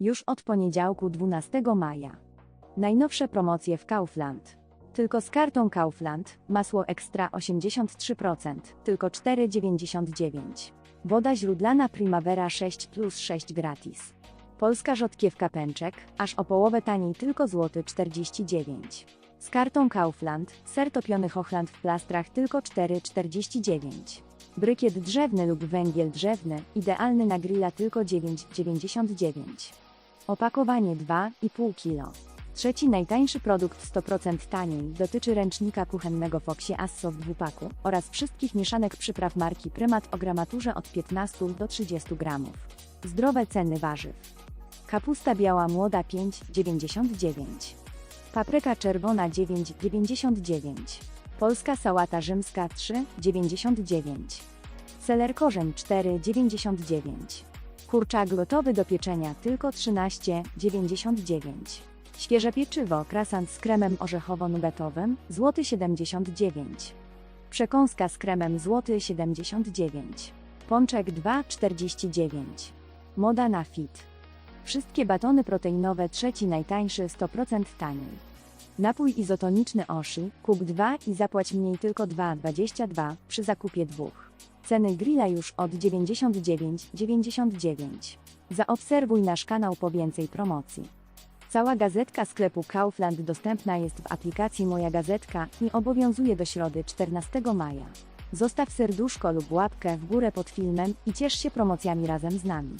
Już od poniedziałku 12 maja. Najnowsze promocje w Kaufland. Tylko z kartą Kaufland, masło ekstra 83%, tylko 4,99. Woda źródlana Primavera 6 plus 6 gratis. Polska rzodkiewka pęczek, aż o połowę taniej tylko złoty 49. Z kartą Kaufland, ser topiony Hochland w plastrach tylko 4,49. Brykiet drzewny lub węgiel drzewny, idealny na grilla tylko 9,99. Opakowanie 2,5 kg. Trzeci najtańszy produkt 100% taniej dotyczy ręcznika kuchennego Foxie Asso w dwupaku oraz wszystkich mieszanek przypraw marki Prymat o gramaturze od 15 do 30 gramów. Zdrowe ceny warzyw. Kapusta biała młoda 5,99. Papryka czerwona 9,99. Polska sałata rzymska 3,99. Seler korzeń 4,99. Kurczak gotowy do pieczenia tylko 13,99. Świeże pieczywo krasant z kremem orzechowo-nugatowym złoty 79. Przekąska z kremem złoty 79. Pączek 2,49. Moda na fit. Wszystkie batony proteinowe trzeci najtańszy 100% taniej. Napój izotoniczny Oshi, kup 2 i zapłać mniej tylko 2,22 przy zakupie dwóch. Ceny grilla już od 99,99. Zaobserwuj nasz kanał po więcej promocji. Cała gazetka sklepu Kaufland dostępna jest w aplikacji Moja Gazetka i obowiązuje do środy 14 maja. Zostaw serduszko lub łapkę w górę pod filmem i ciesz się promocjami razem z nami.